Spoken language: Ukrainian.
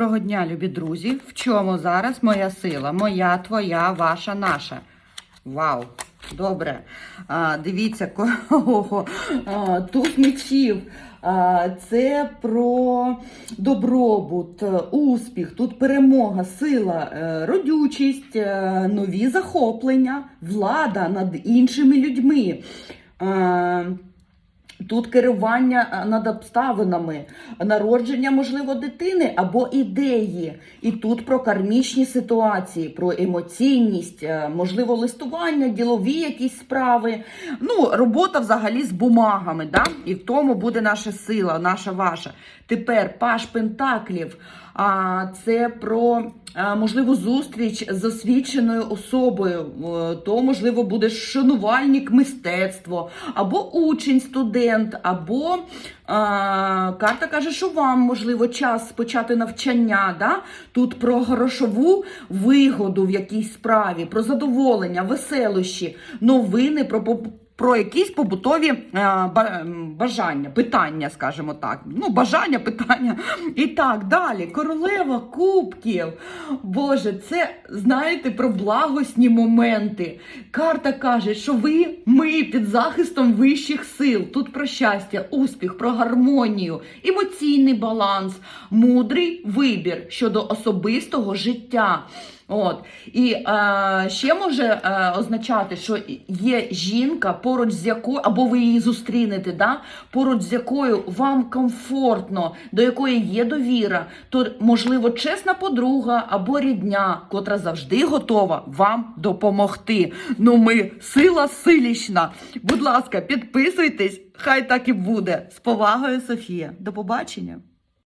Доброго дня, любі друзі. В чому зараз моя сила? Моя, твоя, ваша, наша. Вау! Добре. А, дивіться, кого. А, туз мечів. А, це про добробут, успіх, тут перемога, сила, е, родючість, е, нові захоплення, влада над іншими людьми. А, Тут керування над обставинами, народження, можливо, дитини або ідеї. І тут про кармічні ситуації, про емоційність, е, можливо, листування, ділові якісь справи. Ну, робота взагалі з бумагами, да? і в тому буде наша сила, наша ваша. Тепер Паш Пентаклів. А це про можливу зустріч з освіченою особою. Е, То, можливо, буде шанувальник мистецтва, або учень, студент, або а, карта каже, що вам можливо час почати навчання. Да? Тут про грошову вигоду в якійсь справі, про задоволення, веселощі, новини про. Про якісь побутові е, бажання, питання, скажімо так. Ну, бажання, питання. І так далі. Королева кубків. Боже, це знаєте про благосні моменти. Карта каже, що ви ми під захистом вищих сил. Тут про щастя, успіх, про гармонію, емоційний баланс, мудрий вибір щодо особистого життя. От і е, ще може е, означати, що є жінка, поруч з якою, або ви її зустрінете, да? поруч з якою вам комфортно, до якої є довіра, то можливо чесна подруга або рідня, котра завжди готова вам допомогти. Ну, ми сила силічна. Будь ласка, підписуйтесь, хай так і буде. З повагою, Софія. До побачення.